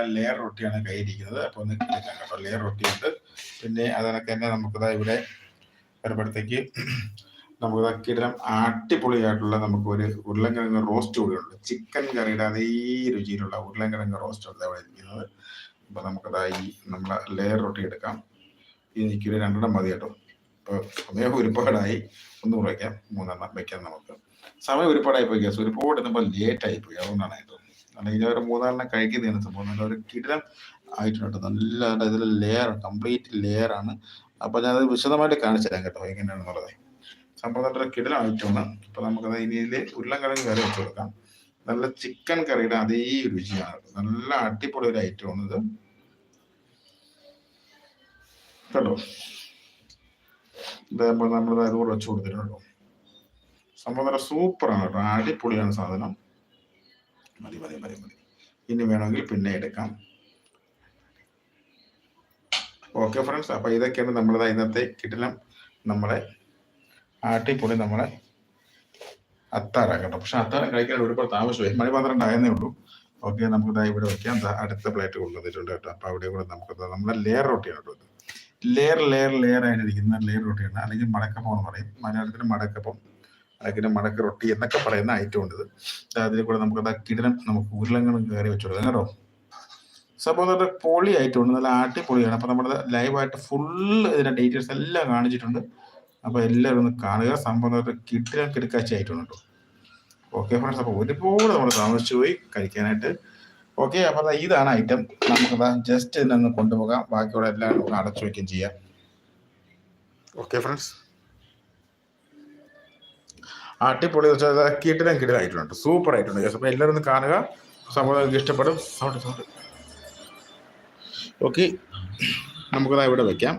Layer റൊട്ടിയാണ് കയ്യിരിക്കുന്നത് അപ്പോൾ ഒന്ന് എടുക്കാം കേട്ടോ. ലെയർ റൊട്ടിയുണ്ട്. പിന്നെ അതിനൊക്കെ തന്നെ നമുക്കിതാ ഇവിടെ വരുമ്പോഴത്തേക്ക് നമുക്ക് കിടലം അടിപൊളിയായിട്ടുള്ള നമുക്ക് ഒരു ഉരുളൻകിഴങ്ങ് റോസ്റ്റ് കൂടെ ഉണ്ട്. ചിക്കൻ കറിയുടെ അതേ രുചിയിലുള്ള ഉരുളൻകിഴങ്ങ് റോസ്റ്റ് ഉണ്ട് അവിടെ ഇരിക്കുന്നത്. അപ്പോൾ നമുക്കതാ ഈ നമ്മളെ ലെയർ റൊട്ടി എടുക്കാം. എനിക്കൊരു രണ്ടെണ്ണം മതി കേട്ടോ. ഇപ്പോൾ സമയം ഒരുപാടായി. ഒന്ന് കുറയ്ക്കാം മൂന്നെണ്ണം വയ്ക്കാം നമുക്ക്. സമയം ഒരുപാടായി പോയി ഗ്യാസ് ഒരുപാട് എത്തുമ്പോൾ ലേറ്റ് ആയി പോയി അതുകൊണ്ടാണ് കേട്ടോ അല്ലെങ്കിൽ ഒരു മൂന്നാലിനെ കഴിക്കുന്നതാണ് സംഭവം നല്ല ഒരു കിടിലം ആയിട്ടുണ്ട് നല്ല ഇതിൽ ലെയർ കംപ്ലീറ്റ് ലെയർ ആണ്. അപ്പൊ ഞാൻ അത് വിശദമായിട്ട് കാണിച്ചു തരാം കേട്ടോ എങ്ങനെയാണെന്നുള്ളത്. സംഭവം നല്ല കിടിലം ആയിട്ടാണ് അപ്പൊ നമുക്കത് ഇനിയിൽ ഉരുളൻകിഴങ്ങ് കറി വെച്ച് കൊടുക്കാം. നല്ല ചിക്കൻ കറിയുടെ അതേ രുചിയാണ് നല്ല അടിപൊളി ഒരു ഐറ്റം ഐറ്റമാണ് ഇത്. കേട്ടോ? ഇതേപോലെ നമ്മൾ അതുകൂടെ വെച്ച് കൊടുത്തിട്ടുണ്ടോ സംഭവം നല്ല സൂപ്പറാണ് കേട്ടോ. അടിപൊളിയാണ് സാധനം. മതി മതി മതി മതി. ഇനി വേണമെങ്കിൽ പിന്നെ എടുക്കാം. ഓക്കെ ഫ്രണ്ട്സ് അപ്പം ഇതൊക്കെയാണ് നമ്മളത് ഇന്നത്തെ കിടിലം നമ്മളെ ആട്ടിപ്പൊളി നമ്മളെ അത്താറ കേട്ടോ പക്ഷെ അത്താറ കഴിക്കാൻ ഒരുപാട് താമസമായി. മണി ആയതേ ഉള്ളൂ. ഓക്കെ നമുക്ക് ദാ ഇവിടെ വയ്ക്കാം അടുത്ത പ്ലേറ്റ് കൊണ്ടുവന്നിട്ടുണ്ട് കേട്ടോ. അപ്പോൾ അവിടെ കൂടെ നമുക്ക് നമ്മുടെ ലെയർ റൊട്ടിയാണ് കേട്ടോ ലെയർ ലെയർ ലെയർ ആയിട്ടിരിക്കുന്ന ലെയർ റൊട്ടിയാണ് അല്ലെങ്കിൽ മടക്കപ്പം എന്ന് പറയും. മലയാളത്തിൽ മടക്കപ്പം. അല്ലെങ്കിൽ മടക്ക് റൊട്ടി എന്നൊക്കെ പറയുന്ന ഐറ്റം ഉണ്ട് അതിൽ കൂടെ നമുക്ക് ദാ കിടിലം നമുക്ക് ഉരുളങ്ങളും കയറി വെച്ചു കൊടുക്കാം കേട്ടോ. സംഭവം നല്ല പൊളി ആയിട്ടുണ്ട് നല്ല അടിപൊളിയാണ്. അപ്പോൾ നമ്മുടെ ലൈവായിട്ട് ഫുള്ള് ഇതിന്റെ ഡീറ്റെയിൽസ് എല്ലാം കാണിച്ചിട്ടുണ്ട്. അപ്പോൾ എല്ലാവരും ഒന്ന് കാണുക. സംഭവം നല്ല കിട്ടിലും കിടക്കാച്ച ആയിട്ടുണ്ട് കേട്ടോ. ഓക്കെ ഫ്രണ്ട്സ് അപ്പോൾ ഒരുപാട് നമ്മൾ താമസിച്ചു പോയി കഴിക്കാനായിട്ട്. ഓക്കെ അപ്പോൾ ഇതാണ് ഐറ്റം നമുക്കത് ജസ്റ്റ് ഇതിനൊന്ന് കൊണ്ടുപോകാം. ബാക്കിയുള്ള എല്ലാം നമുക്ക് അടച്ചു വയ്ക്കുകയും ചെയ്യാം. ഓക്കെ ഫ്രണ്ട്സ് അടിപൊളി കിട്ടിലും കിടിലായിട്ടുണ്ട്. സൂപ്പർ ആയിട്ടുണ്ട്. അപ്പൊ എല്ലാവരും ഒന്ന് കാണുക. സംഭവം ഇഷ്ടപ്പെടും. സൗണ്ട് സൗണ്ട് ഓക്കെ നമുക്കത് ഇവിടെ വെക്കാം.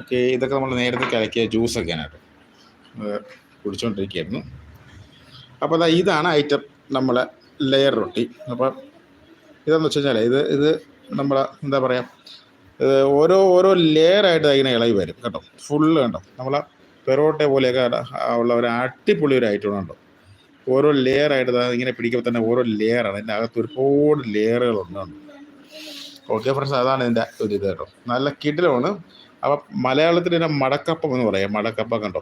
ഓക്കെ ഇതൊക്കെ നമ്മൾ നേരത്തെ കലക്കിയ ജ്യൂസൊക്കെയാണ് കേട്ടോ. കുടിച്ചുകൊണ്ടിരിക്കുകയായിരുന്നു അപ്പോൾ അതാ ഇതാണ് ഐറ്റം നമ്മളെ ലെയർ റൊട്ടി അപ്പോൾ ഇതെന്ന് വെച്ച് കഴിഞ്ഞാൽ ഇത് ഇത് നമ്മളെ എന്താ പറയുക ഓരോ ഓരോ ലെയറായിട്ട് അതിനെ ഇളകി വരും കേട്ടോ. ഫുള്ള് കേട്ടോ നമ്മളെ പെറോട്ട പോലെയൊക്കെ ഉള്ള ഒരു അടിപൊളി ഒരു ഐറ്റം ഉണ്ട്? ഓരോ ലെയർ ആയിട്ട് ഇങ്ങനെ പിടിക്കുമ്പോൾ തന്നെ ഓരോ ലെയറാണ് അതിന്റെ അകത്ത് ഒരുപാട് ലെയറുകൾ ലെയറുകളുണ്ട് ഓക്കെ ഫ്രണ്ട്സ് അതാണ് ഇതിന്റെ ഒരു ഇത് കേട്ടോ. നല്ല കിടിലമാണ്. അപ്പം മലയാളത്തിൽ ഇതിനെ മടക്കപ്പം എന്ന് പറയാം. മടക്കപ്പം കണ്ടോ?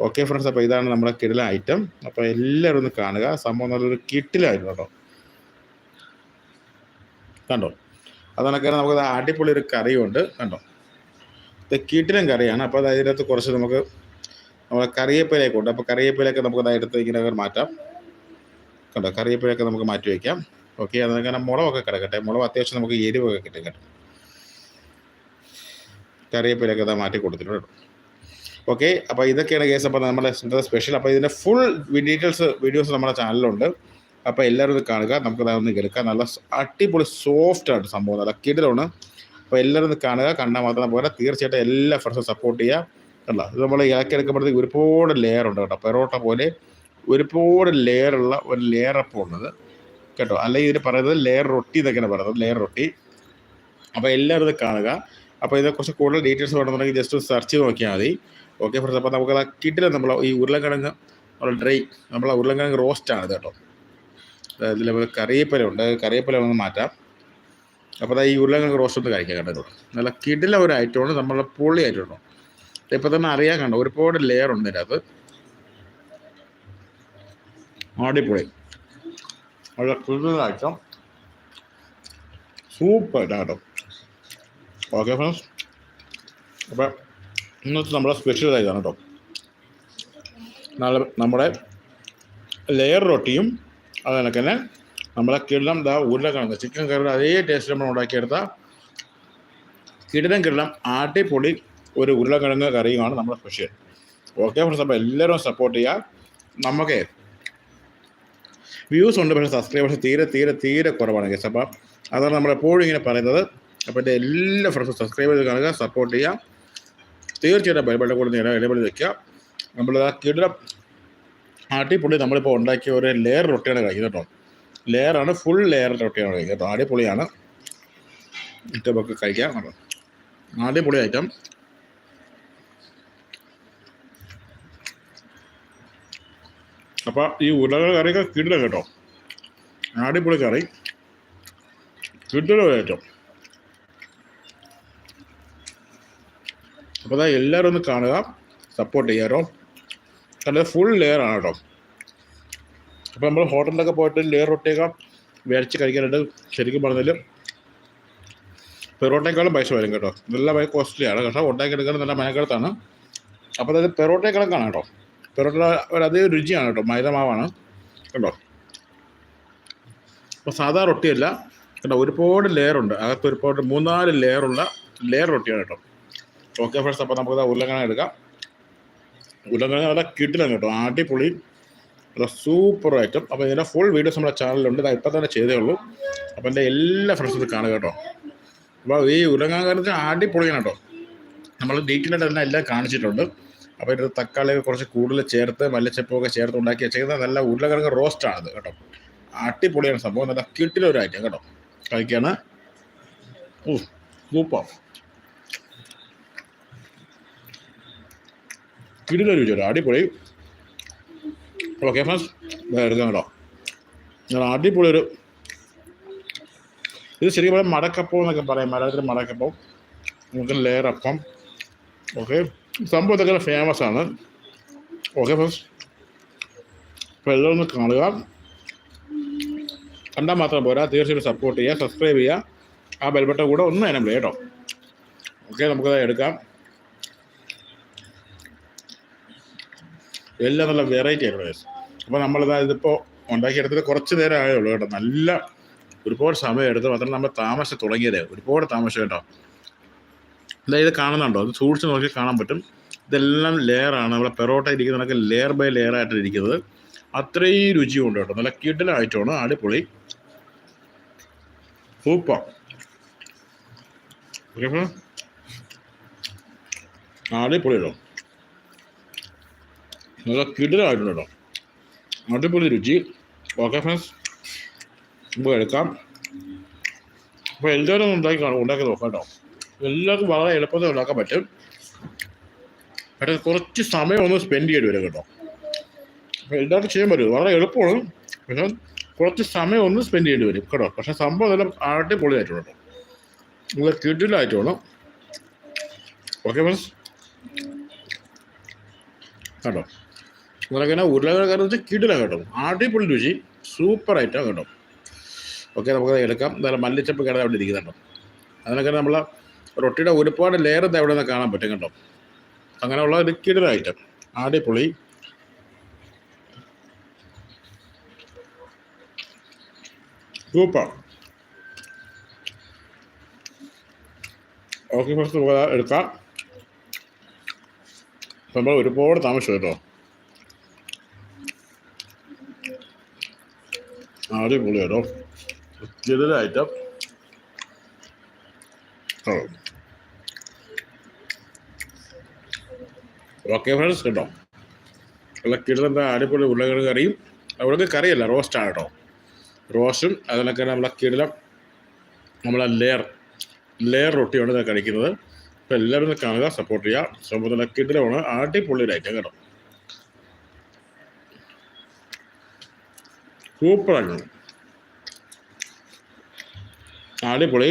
ഓക്കെ ഫ്രണ്ട്സ് അപ്പോൾ ഇതാണ് നമ്മുടെ കിടില ഐറ്റം അപ്പോൾ എല്ലാവരും ഒന്ന് കാണുക. സംഭവം നല്ലൊരു കിട്ടിലായിരുന്നു കേട്ടോ. കണ്ടോ? അതണക്കെ നമുക്ക് അടിപൊളി ഒരു കറിയുണ്ട്. കണ്ടോ? കിട്ടിലും കറിയാണ്. അപ്പോൾ അതിനകത്ത് കുറച്ച് നമുക്ക് നമ്മളെ കറിവേപ്പിലയൊക്കെ ഉണ്ട്. അപ്പോൾ കറിവേപ്പിലയൊക്കെ നമുക്ക് അതായത് ഇങ്ങനെ മാറ്റാം. കണ്ടോ? കറിവേപ്പിലയൊക്കെ നമുക്ക് മാറ്റി വയ്ക്കാം ഓക്കെ. അതിനങ്ങനെ മുളകൊക്കെ കിടക്കട്ടെ. മുളക് അത്യാവശ്യം നമുക്ക് എരിവൊക്കെ കിട്ടും കേട്ടോ. കറിവേപ്പിലൊക്കെ ഇതാ മാറ്റി കൊടുത്തിട്ടുണ്ട് ഓക്കെ. അപ്പോൾ ഇതൊക്കെയാണ് കേസ് അപ്പോൾ നമ്മുടെ സ്പെഷ്യൽ അപ്പോൾ ഇതിന്റെ ഫുൾ ഡീറ്റെയിൽസ് വീഡിയോസ് നമ്മുടെ ചാനലിലുണ്ട് അപ്പോൾ എല്ലാവരും ഇത് കാണുക. നമുക്ക് അതൊന്ന് എടുക്കാം. നല്ല അടിപൊളി സോഫ്റ്റ് ആണ് സംഭവം. നല്ല കിടിലാണ്. അപ്പോൾ എല്ലാവരും കാണുക കണ്ടാൽ മാത്രം പോലെ തീർച്ചയായിട്ടും എല്ലാ ഫ്രണ്ട്സും സപ്പോർട്ട് ചെയ്യുക. കണ്ടോ? ഇത് നമ്മൾ ഇളക്കി എടുക്കുമ്പോഴത്തേക്ക് ഒരുപാട് ലെയർ ഉണ്ട് കേട്ടോ. പെറോട്ട പോലെ ഒരുപാട് ലെയറുള്ള ഒരു ലെയർ അപ്പം ഉള്ളത്. കേട്ടോ? അല്ലെങ്കിൽ ഇതിന് പറയുന്നത് ലെയർ റൊട്ടി എന്നൊക്കെയാണ് പറയുന്നത്. ലെയർ റൊട്ടി അപ്പോൾ എല്ലാവരും ഇത് കാണുക. അപ്പോൾ ഇതിനെക്കുറിച്ച് കൂടുതൽ ഡീറ്റെയിൽസ് വേണമെന്നുണ്ടെങ്കിൽ ജസ്റ്റ് ഒന്ന് സെർച്ച് ചെയ്ത് നോക്കിയാൽ മതി. ഓക്കെ ഫ്രണ്ട്സ് അപ്പോൾ നമുക്ക് കിട്ടില്ല നമ്മൾ ഈ ഉരുളക്കിഴങ്ങ്. നമ്മൾ ഡ്രൈ നമ്മളെ ഉരുളക്കിഴങ്ങ് ആണ് കേട്ടോ. നമ്മൾ കറിവേപ്പില ഉണ്ട്. കറിവേപ്പില ഒന്ന് മാറ്റാം. അപ്പോൾ ഈ ഉരുളങ്ങൾ റോസ്റ്റ് ഒന്ന് കഴിക്കാൻ കണ്ടോ നല്ല കിടില ഒരു ഐറ്റമാണ് നമ്മളെ പൊള്ളി ഐറ്റമാണ് ഇപ്പോൾ തന്നെ അറിയാൻ കണ്ടോ ഒരുപാട് ലെയർ ഉണ്ട് ഇതിനകത്ത്. അടിപൊളി. വളരെ കിടില ഐറ്റം സൂപ്പർ കേട്ടോ. ഓക്കെ ഫ്രണ്ട്സ് അപ്പം ഇന്നത്തെ നമ്മുടെ സ്പെഷ്യൽ ഇതാണ് കേട്ടോ. നാളെ നമ്മുടെ ലെയർ റൊട്ടിയും അതുപോലെ തന്നെ നമ്മളെ കിടലം ദാ ഉരുളക്കിഴങ്ങ് ചിക്കൻ കറിയുടെ അതേ ടേസ്റ്റ് നമ്മൾ ഉണ്ടാക്കിയെടുത്ത കിടലം കിടലം ആട്ടിപ്പൊളി ഒരു ഉരുളക്കിഴങ്ങ് കറിയുമാണ് നമ്മുടെ സ്പെഷ്യൽ. ഓക്കെ ഫ്രണ്ട്സ് അപ്പോൾ എല്ലാവരും സപ്പോർട്ട് ചെയ്യുക നമുക്ക് വ്യൂസ് ഉണ്ട് പക്ഷേ സബ്സ്ക്രൈബേഴ്സ് തീരെ തീരെ തീരെ കുറവാണ് കേസ് അപ്പം അതാണ് നമ്മൾ എപ്പോഴും ഇങ്ങനെ പറയുന്നത്. അപ്പോൾ എന്റെ എല്ലാ ഫ്രണ്ട്സും സബ്സ്ക്രൈബ് ചെയ്ത് കാണുക സപ്പോർട്ട് ചെയ്യുക തീർച്ചയായിട്ടും ബൈബിളിന്റെ കൂടെ നേരെ ഇടപെടി വയ്ക്കുക നമ്മൾ ആ കിടിലം ആട്ടിപ്പൊളി നമ്മളിപ്പോൾ ഉണ്ടാക്കിയ ഒരു ലെയർ റൊട്ടിയാണ് കഴിക്കുന്നത് കേട്ടോ. ലെയറാണ് ഫുൾ ലെയർ റൊട്ടിയാണ് കഴിക്കുന്നത് കേട്ടോ അടിപൊളിയാണ് ഇട്ടൊക്കെ കഴിക്കാം. കേട്ടോ അടിപൊളി ഐറ്റം അപ്പോൾ ഈ ഉരുളകൾ കറിയൊക്കെ കിടില കേട്ടോ. അടിപൊളി കറി കിട്ടുന്ന ഏറ്റവും. അപ്പോൾ അതാ എല്ലാവരും ഒന്ന് കാണുക. സപ്പോർട്ട് ചെയ്യാറോ കാരണം ഫുൾ ലെയർ ആണ് കേട്ടോ. അപ്പോൾ നമ്മൾ ഹോട്ടലിലൊക്കെ പോയിട്ട് ലെയർ റൊട്ടിയൊക്കെ വേടിച്ച് കഴിക്കാനായിട്ട് ശരിക്കും പറഞ്ഞാൽ പെറോട്ടേക്കാളും പൈസ വരും കേട്ടോ. നല്ല ഭയ കോസ്റ്റ്ലിയാണ് ഉണ്ടാക്കി എടുക്കുന്നത് നല്ല മെനക്കെടുത്താണ് അപ്പോൾ അതായത് പെറോട്ടേക്കണക്കാണ് കേട്ടോ. പെറോട്ട ഒരു അതേ രുചിയാണ് കേട്ടോ. മൈദ മാവാണ്. കേട്ടോ അപ്പോൾ സാധാ റൊട്ടിയല്ല. കേട്ടോ ഒരുപാട് ലെയറുണ്ട് അകത്ത് ഒരുപാട് മൂന്നാൽ ലെയറുള്ള ലെയർ റൊട്ടിയാണ് കേട്ടോ. ഓക്കെ ഫ്രണ്ട്സ് അപ്പോൾ നമുക്ക് ഉരുളക്കിഴങ്ങ് എടുക്കാം. ഉരുളക്കിഴങ്ങ് നല്ല കിട്ടിലാണ് കേട്ടോ. അടിപൊളി നല്ല സൂപ്പർ ഐറ്റം അപ്പോൾ ഇതിന്റെ ഫുൾ വീഡിയോസ് നമ്മുടെ ചാനലിലുണ്ട് ഇതാ ഇപ്പം തന്നെ ചെയ്തേ ഉള്ളൂ. അപ്പോൾ എന്റെ എല്ലാ ഫ്രണ്ട്സും ഇത് കാണുക കേട്ടോ. അപ്പോൾ ഈ ഉരുളക്കിഴങ്ങ് അടിപൊളിയാണ് കേട്ടോ. നമ്മൾ ഡീറ്റെയിൽ ആയിട്ട് തന്നെ എല്ലാം കാണിച്ചിട്ടുണ്ട്. അപ്പോൾ ഇത് തക്കാളിയൊക്കെ കുറച്ച് കൂടുതൽ ചേർത്ത് മല്ലിച്ചപ്പൊക്കെ ചേർത്ത് ഉണ്ടാക്കി വെച്ചേക്കുന്നത് നല്ല ഉരുളക്കിഴങ്ങ് റോസ്റ്റാണിത് കേട്ടോ. അടിപൊളിയാണ് സംഭവം. നല്ല കിട്ടിലൊരു ഐറ്റം കേട്ടോ. കഴിക്കുകയാണ് ഓ സൂപ്പർ കിടിലൊരു രുചിയാണ് അടിപൊളി. ഓക്കെ ഫ്രണ്ട്സ് എടുക്കാം കേട്ടോ ഞാൻ അടിപൊളി ഒരു ഇത് ശരിക്കും പറയാം മടക്കപ്പം എന്നൊക്കെ പറയാം. മലയാളത്തിൽ മടക്കപ്പം. നമുക്ക് ലെയർ അപ്പം ഓക്കെ സംഭവം ഇതൊക്കെ ഫേമസ് ആണ്. ഓക്കെ ഫ്രണ്ട്സ് അപ്പോൾ എല്ലാം ഒന്ന് കാണുക. കണ്ടാൽ മാത്രം പോരാ. തീർച്ചയായിട്ടും സപ്പോർട്ട് ചെയ്യുക സബ്സ്ക്രൈബ് ചെയ്യുക. ആ ബെൽബട്ടൺ കൂടെ ഒന്ന് എനബിൾ കേട്ടോ. ഓക്കെ നമുക്കത് എടുക്കാം. എല്ലാം നല്ല വെറൈറ്റി ആയിട്ടുള്ള കേസ് അപ്പോൾ നമ്മളിതാ ഇതിപ്പോൾ ഉണ്ടാക്കിയെടുത്തിട്ട് കുറച്ച് നേരം ആയേ കേട്ടോ. നല്ല ഒരുപാട് സമയം എടുത്ത് മാത്രം നമ്മൾ താമസം തുടങ്ങിയതേ. ഒരുപാട് താമസം കേട്ടോ. ഇത് കാണുന്നുണ്ടോ? അത് സൂക്ഷിച്ച് നോക്കി കാണാൻ പറ്റും. ഇതെല്ലാം ലെയറാണ് നമ്മളെ പെറോട്ട ഇരിക്കുന്നതൊക്കെ ലെയർ ബൈ ലെയർ ആയിട്ട് ഇരിക്കുന്നത്. അത്രയും രുചിയുണ്ട് കേട്ടോ. നല്ല കിടലായിട്ടാണ് അടിപൊളി. സൂപ്പർ കേട്ടോ. നല്ല കിടിലായിട്ടുണ്ട് കേട്ടോ. അടിപൊളി രുചി. ഓക്കെ ഫ്രണ്ട്സ് ഇപ്പോൾ എടുക്കാം. അപ്പോൾ എല്ലാവരും ഉണ്ടാക്കി കാണും. ഉണ്ടാക്കി നോക്കാം കേട്ടോ. എല്ലാവർക്കും വളരെ എളുപ്പത്തിൽ ഉണ്ടാക്കാൻ പറ്റും. പക്ഷേ കുറച്ച് സമയം ഒന്ന് സ്പെൻഡ് ചെയ്യേണ്ടി വരും കേട്ടോ. അപ്പോൾ എല്ലാവർക്കും ചെയ്യാൻ പറ്റും. വളരെ എളുപ്പമാണ്. പക്ഷേ കുറച്ച് സമയം ഒന്ന് സ്പെൻഡ് ചെയ്യേണ്ടി വരും കേട്ടോ. പക്ഷേ സംഭവം എല്ലാം അടിപൊളിയായിട്ടുണ്ട് കേട്ടോ. നല്ല കിട്ടിലായിട്ടുണ്ട് ഓക്കെ ഫ്രണ്ട്സ് കേട്ടോ. നിങ്ങളങ്ങനെ ഉരുളക്കിഴങ്ങ് വെച്ചാൽ കിടിലാണ് കേട്ടോ. അടിപൊളി രുചി. സൂപ്പർ ഐറ്റം കേട്ടോ. ഓക്കെ നമുക്കത് എടുക്കാം. എന്തായാലും മല്ലിച്ചപ്പ് കിടന്ന് അവിടെ ഇരിക്കുന്നുണ്ടോ അതിനൊക്കെ നമ്മൾ റൊട്ടിയുടെ ഒരുപാട് ലെയർ അവിടെ നിന്ന് കാണാൻ പറ്റും കേട്ടോ. അങ്ങനെയുള്ള ഒരു കിടിലം ഐറ്റം അടിപൊളി. സൂപ്പർ ഓക്കെ ഫസ്റ്റ് എടുക്കാം. നമ്മൾ ഒരുപാട് താമസിച്ചു കേട്ടോ. അടിപൊളി കേട്ടോ. കിടില ഐറ്റം ഓക്കെ ഫ്രണ്ട്സ് കേട്ടോ. ഉള്ള കിടന്ന അടിപൊളി ഉരുളക്കിഴങ്ങ് കറിയും. അവിടെ കറിയല്ല റോസ്റ്റാണ് കേട്ടോ. റോസ്റ്റും അതിനൊക്കെ നമ്മളെ കിടലം നമ്മളെ ലെയർ ലെയർ റൊട്ടിയാണ് കഴിക്കുന്നത്. അപ്പോൾ എല്ലാവരും കാണുക സപ്പോർട്ട് ചെയ്യുക. സംഭവം നല്ല കിടലമാണ് അടിപൊളി ഒരു ഐറ്റം കേട്ടോ. സൂപ്പറാണ്. അടിപൊളി.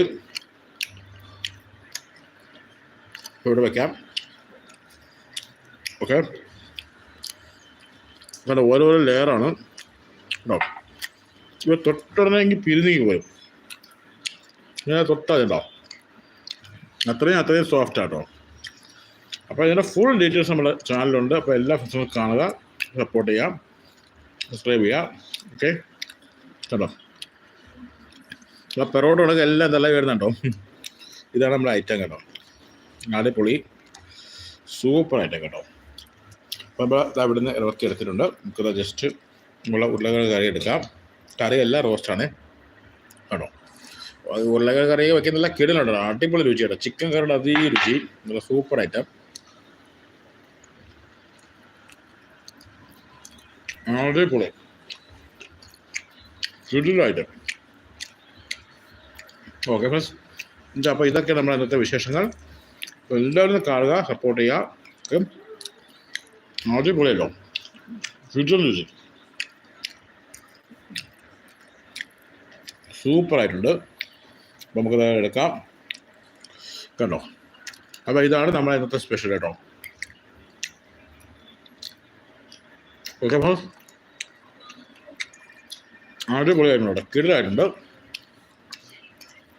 ഇവിടെ വെക്കാം. ഓക്കെ. അങ്ങനെ ഓരോരോ ലെയറാണ്. കേട്ടോ ഇവ തൊട്ടുടനെങ്കിൽ പിരിഞ്ഞു പോയി ഇങ്ങനെ തൊട്ടാതുണ്ടോ അത്രയും അത്രയും സോഫ്റ്റ് ആട്ടോ അപ്പോൾ ഇതിന്റെ ഫുൾ ഡീറ്റെയിൽസ് നമ്മുടെ ചാനലിലുണ്ട് അപ്പോൾ എല്ലാ ഫ്രണ്ട്സും കാണുക സപ്പോർട്ട് ചെയ്യാം. സബ്സ്ക്രൈബ് ചെയ്യുക ഓക്കെ കേട്ടോ ആ പെറോട്ട ഉണ്ടെങ്കിൽ എല്ലാം നല്ല വരുന്നുണ്ടോ ഇതാണ് നമ്മുടെ ഐറ്റം കേട്ടോ അടിപൊളി. സൂപ്പർ ഐറ്റം കേട്ടോ അപ്പോൾ നമ്മൾ ദാ ഇവിടുന്ന് ഇറക്കി എടുത്തിട്ടുണ്ട്. നമുക്കത് ജസ്റ്റ് ഉള്ള ഉരുളക്കിഴങ്ങ് കറി എടുക്കാം. കറി എല്ലാം റോസ്റ്റാണ് കേട്ടോ ഉരുളക്കിഴങ്ങ് കറി വെക്കുന്നില്ല കിടലുണ്ടോ അടിപൊളി രുചി കേട്ടോ. ചിക്കൻ കറിയുടെ അതേ രുചി. നല്ല സൂപ്പർ ഐറ്റം കിടിലം ഐറ്റം ഓക്കെ ഫ്രണ്ട്സ് അപ്പോൾ ഇതൊക്കെ നമ്മുടെ ഇന്നത്തെ വിശേഷങ്ങൾ. എല്ലാവരും കാണുക സപ്പോർട്ട് ചെയ്യുക. അടിപൊളിയല്ലോ. ഫ്യൂച്ചർ മ്യൂസിക് സൂപ്പറായിട്ടുണ്ട് അപ്പോൾ നമുക്കത് എടുക്കാം. കണ്ടോ? അപ്പോൾ ഇതാണ് നമ്മുടെ ഇന്നത്തെ സ്പെഷ്യൽ കേട്ടോ. ഓക്കെ അപ്പോൾ അടിപൊളിയായിട്ടുണ്ട് കിടിലായിട്ടുണ്ട്